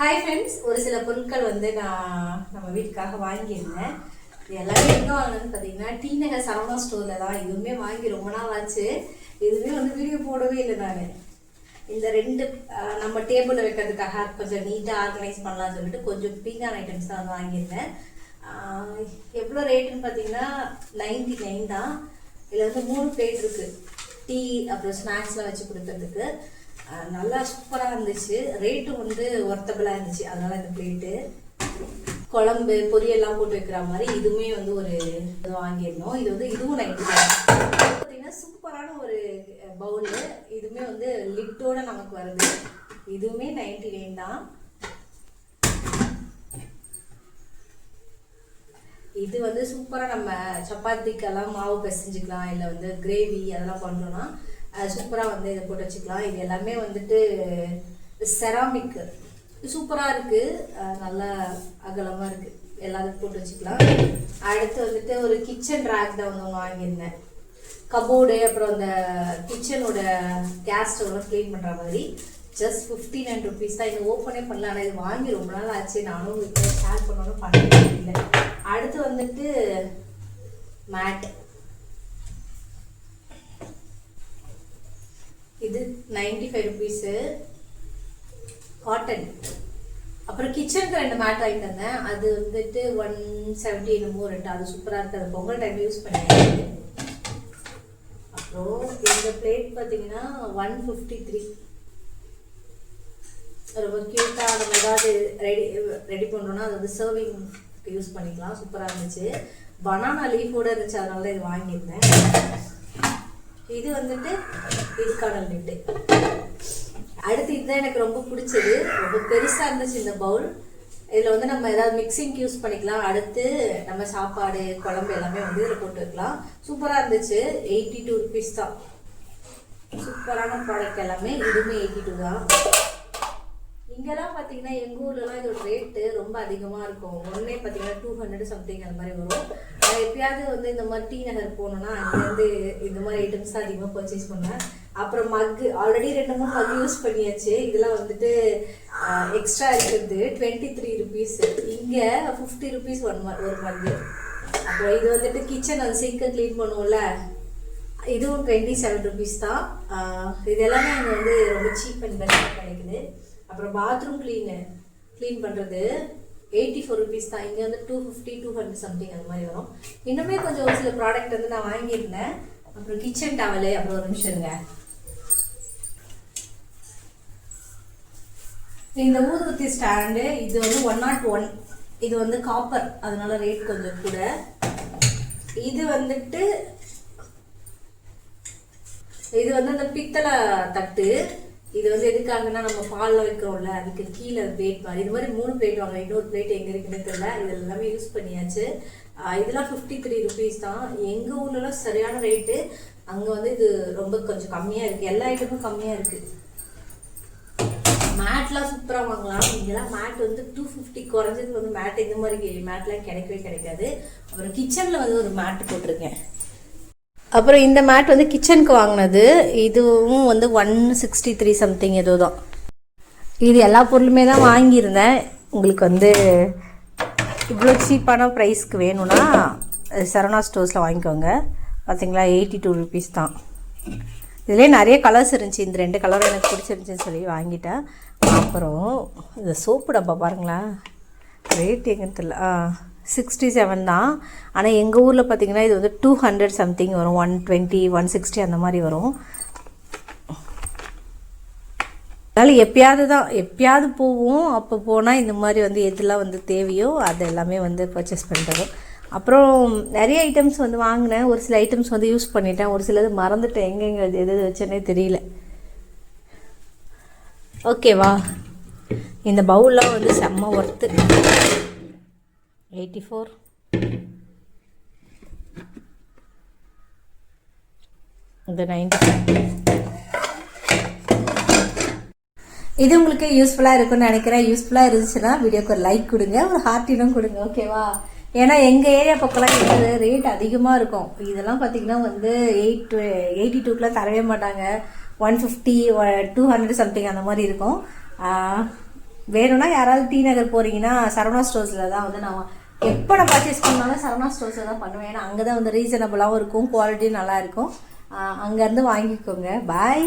Hi friends ஒரு சில பொருட்கள் வந்து நான் நம்ம வீட்டுக்காக வாங்கியிருந்தேன். இது எல்லாமே எங்கே வாங்கினதுன்னு பார்த்தீங்கன்னா டி நகர் சரவணா ஸ்டோரில் தான் இதுவுமே வாங்கி ரொம்ப நாள் ஆச்சு. இதுவுமே வந்து வீடியோ போடவே இல்லை நான். இந்த ரெண்டு நம்ம டேபிளில் வைக்கிறதுக்காக கொஞ்சம் நீட்டாக ஆர்கனைஸ் பண்ணலாம்னு சொல்லிட்டு கொஞ்சம் பீங்கான் ஐட்டம்ஸ் தான் வந்து வாங்கியிருந்தேன். எவ்வளோ ரேட்டுன்னு பார்த்தீங்கன்னா நைன்டி நைன் தான். இதில் வந்து மூணு பிளேட் இருக்குது டீ அப்புறம் ஸ்நாக்ஸ்லாம் வச்சு கொடுக்கறதுக்கு. நல்லா சூப்பராக இருந்துச்சு. ரேட்டு வந்து ஒர்த்தபிளாக இருந்துச்சு. அதனால இந்த பிளேட்டு குழம்பு பொரியெல்லாம் போட்டு வைக்கிற மாதிரி இதுவுமே வந்து ஒரு இது வாங்கியிருந்தோம். இது வந்து இதுவும் நைட்டு பார்த்தீங்கன்னா சூப்பரான ஒரு பவுலு இதுவுமே வந்து லிட்டோட நமக்கு வருது. இதுவுமே நைன்டி நைன் தான். இது வந்து சூப்பராக நம்ம சப்பாத்திக்கெல்லாம் மாவு பிசைஞ்சுக்கலாம் இல்லை வந்து கிரேவி அதெல்லாம் பண்ணுறோன்னா சூப்பராக வந்து இதை போட்டு வச்சுக்கலாம். இது எல்லாமே வந்துட்டு செராமிக்கு சூப்பராக இருக்குது நல்லா அகலமாக இருக்குது எல்லாத்துக்கும் போட்டு வச்சுக்கலாம். அடுத்து வந்துட்டு ஒரு கிச்சன் ரேக் தான் வந்து ஒன்று வாங்கியிருந்தேன். கபோர்டு அப்புறம் அந்த கிச்சனோட கேஸ் ஸ்டவ்லாம் க்ளீன் பண்ணுற மாதிரி. ஜஸ்ட் ஃபிஃப்டி நைன் ருபீஸ் தான். இது ஓப்பனே பண்ணல. ஆனால் இது வாங்கி ரொம்ப நாள் ஆச்சு. நானும் உங்கள்கிட்ட ஷேர் பண்ணணும் பண்ணவே இல்லை. அடுத்து வந்துட்டு மேட் இது நைன்டி ஃபைவ் ருபீஸு காட்டன் அப்புறம் கிச்சனுக்கு ரெண்டு மேட் வாங்கிட்டு வந்தேன் அது வந்துட்டு ஒன் செவன்ட்டி என்னமோ ரெண்டு. அது சூப்பராக இருக்குது அது பொங்கல் டைம் யூஸ் பண்ணேன். அப்புறம் இந்த பிளேட் பார்த்தீங்கன்னா ஒன் ஃபிஃப்டி த்ரீ ரொம்ப க்யூட்டாக நம்ம ஏதாவது ரெடி ரெடி பண்ணுறோன்னா அது வந்து சர்விங் யூஸ் பண்ணிக்கலாம். சூப்பராக இருந்துச்சு. பனானா லீஃபோடு இருந்துச்சு. அதனால தான் இது வாங்கியிருந்தேன். இது வந்துட்டு இதுக்கான நெட்டு அடுத்து இதுதான் எனக்கு ரொம்ப பிடிச்சது. ரொம்ப பெருசாக இருந்துச்சு இந்த பவுல் இதில் வந்து நம்ம ஏதாவது மிக்சிங் யூஸ் பண்ணிக்கலாம். அடுத்து நம்ம சாப்பாடு குழம்பு எல்லாமே வந்து இதில் போட்டு வைக்கலாம். சூப்பராக இருந்துச்சு. எயிட்டி டூ ருபீஸ் தான். சூப்பரான ப்ராடக்ட் எல்லாமே இதுவுமே எயிட்டி டூ தான். இங்கெல்லாம் பார்த்தீங்கன்னா எங்கள் ஊர்லலாம் இதோட ரேட்டு ரொம்ப அதிகமாக இருக்கும். ஒன்றே பார்த்தீங்கன்னா டூ ஹண்ட்ரட் சம்திங் அந்த மாதிரி வரும். நான் எப்பயாவது வந்து இந்த மாதிரி டி நகர் போனோன்னா அங்கேருந்து இந்த மாதிரி ஐட்டம்ஸ் தான் அதிகமாக பர்ச்சேஸ் பண்ணுவேன். அப்புறம் மக்கு ஆல்ரெடி ரெண்டு மூணு மக் யூஸ் பண்ணியாச்சு. இதெல்லாம் வந்துட்டு எக்ஸ்ட்ரா இருக்கிறது டுவெண்ட்டி த்ரீ ருபீஸ் இங்கே ஃபிஃப்டி ருபீஸ் ஒன் ஒரு மக்கு அப்புறம் இது வந்துட்டு கிச்சன் அந்த சிங்கை க்ளீன் பண்ணுவோம்ல. இதுவும் டுவெண்ட்டி செவன் ருபீஸ் தான் இது எல்லாமே அங்கே வந்து ரொம்ப சீப் அண்ட் பெஸ்ட்டாக கிடைக்குது. அப்புறம் பாத்ரூம் க்ளீனு க்ளீன் பண்ணுறது எயிட்டி ஃபோர் ருபீஸ் தான். இங்கே வந்து two fifty two hundred something அந்த மாதிரி வரும். இன்னுமே கொஞ்சம் ஒரு சில ப்ராடக்ட் வந்து நான் வாங்கியிருந்தேன். அப்புறம் கிச்சன் டவலு அப்புறம் ஒரு நிமிஷம் இருங்க. இந்த ஊதுபத்தி ஸ்டாண்டு இது வந்து ஒன் நாட் ஒன் இது வந்து காப்பர் அதனால ரேட் கொஞ்சம் கூட. இது வந்துட்டு இது வந்து அந்த பித்தளை தட்டு. இது வந்து எதுக்காகன்னா நம்ம பாலில் வைக்கிறோம்ல அதுக்கு கீழே பிளேட் மாதிரி. இது மாதிரி மூணு பிளேட் வாங்க. இன்னொரு பிளேட் எங்கே இருக்குன்னு தெரியல. இது எல்லாமே யூஸ் பண்ணியாச்சு. இதெல்லாம் ஃபிஃப்டி த்ரீ ருபீஸ் தான். எங்கள் ஊர்லலாம் சரியான ரேட்டு அங்கே வந்து இது ரொம்ப கொஞ்சம் கம்மியாக இருக்குது எல்லா ஐட்டமும் கம்மியாக இருக்குது மேட்லாம் சூப்பராக வாங்கலாம். இங்கெல்லாம் மேட் வந்து டூ ஃபிஃப்டி குறைஞ்சது வந்து மேட் இந்த மாதிரி மேட்லாம் கிடைக்கவே கிடைக்காது. அப்புறம் கிச்சனில் வந்து ஒரு மேட் போட்டிருக்கேன். அப்புறம் இந்த மேட் வந்து கிச்சனுக்கு வாங்கினது இதுவும் வந்து ஒன் சிக்ஸ்டி த்ரீ சம்திங் ஏதோ தான் இது எல்லா பொருளுமே தான் வாங்கியிருந்தேன். உங்களுக்கு வந்து இவ்வளோ சீப்பான ப்ரைஸ்க்கு வேணும்னா சரவணா ஸ்டோர்ஸில் வாங்கிக்கோங்க. பார்த்தீங்களா எயிட்டி டூ ருபீஸ் தான். இதுலேயே நிறைய கலர்ஸ் இருந்துச்சு. இந்த ரெண்டு கலரும் எனக்கு பிடிச்சிருந்துச்சின்னு சொல்லி வாங்கிட்டேன். அப்புறம் இந்த சோப்பு டப்பா பாருங்களேன். ரேட் எங்கன்னு தெரியல. ஆ. சிக்ஸ்டி செவன் தான். ஆனால் எங்கள் ஊரில் பார்த்தீங்கன்னா இது வந்து டூ ஹண்ட்ரட் சம்திங் வரும். ஒன் டுவெண்ட்டி ஒன் சிக்ஸ்டி அந்த மாதிரி வரும். அதனால் எப்பயாவது தான் எப்பயாவது போவோம். அப்போ போனால் இந்த மாதிரி வந்து எதெல்லாம் வந்து தேவையோ அது எல்லாமே வந்து பர்ச்சேஸ் பண்ணுறது அப்புறம் நிறைய ஐட்டம்ஸ் வந்து வாங்கினேன். ஒரு சில ஐட்டம்ஸ் வந்து யூஸ் பண்ணிட்டேன். ஒரு சிலது மறந்துட்டேன். எங்கெங்கே எது எது வச்சேனே தெரியல. ஓகேவா இந்த பவுல்லாம் வந்து செம்ம ஒர்த்து எயிட்டி ஃபோர் இந்த நைன்டி இது உங்களுக்கு யூஸ்ஃபுல்லாக இருக்கும்னு நினைக்கிறேன். யூஸ்ஃபுல்லாக இருந்துச்சுன்னா வீடியோக்கு ஒரு லைக் கொடுங்க. ஒரு ஹார்ட்டினும் கொடுங்க. ஓகேவா ஏன்னா எங்கள் ஏரியா பக்கம்லாம் இருக்கிறது ரேட் அதிகமாக இருக்கும். இதெல்லாம் பார்த்தீங்கன்னா வந்து எயிட் எயிட்டி டூக்கெலாம் தரவே மாட்டாங்க. One fifty two hundred something அந்த மாதிரி இருக்கும். வேணும்னா யாராவது டி நகர் போகிறீங்கன்னா சரவணா ஸ்டோர்ஸில் தான் வந்து நான் எப்போ நான் பர்ச்சேஸ் பண்ணாலும் சரவணா ஸ்டோர்ஸில் தான் பண்ணுவேன். ஏன்னா அங்கே தான் வந்து ரீசனபிளாகவும் இருக்கும் குவாலிட்டியும் நல்லா இருக்கும். அங்கேருந்து வாங்கிக்கோங்க. பாய்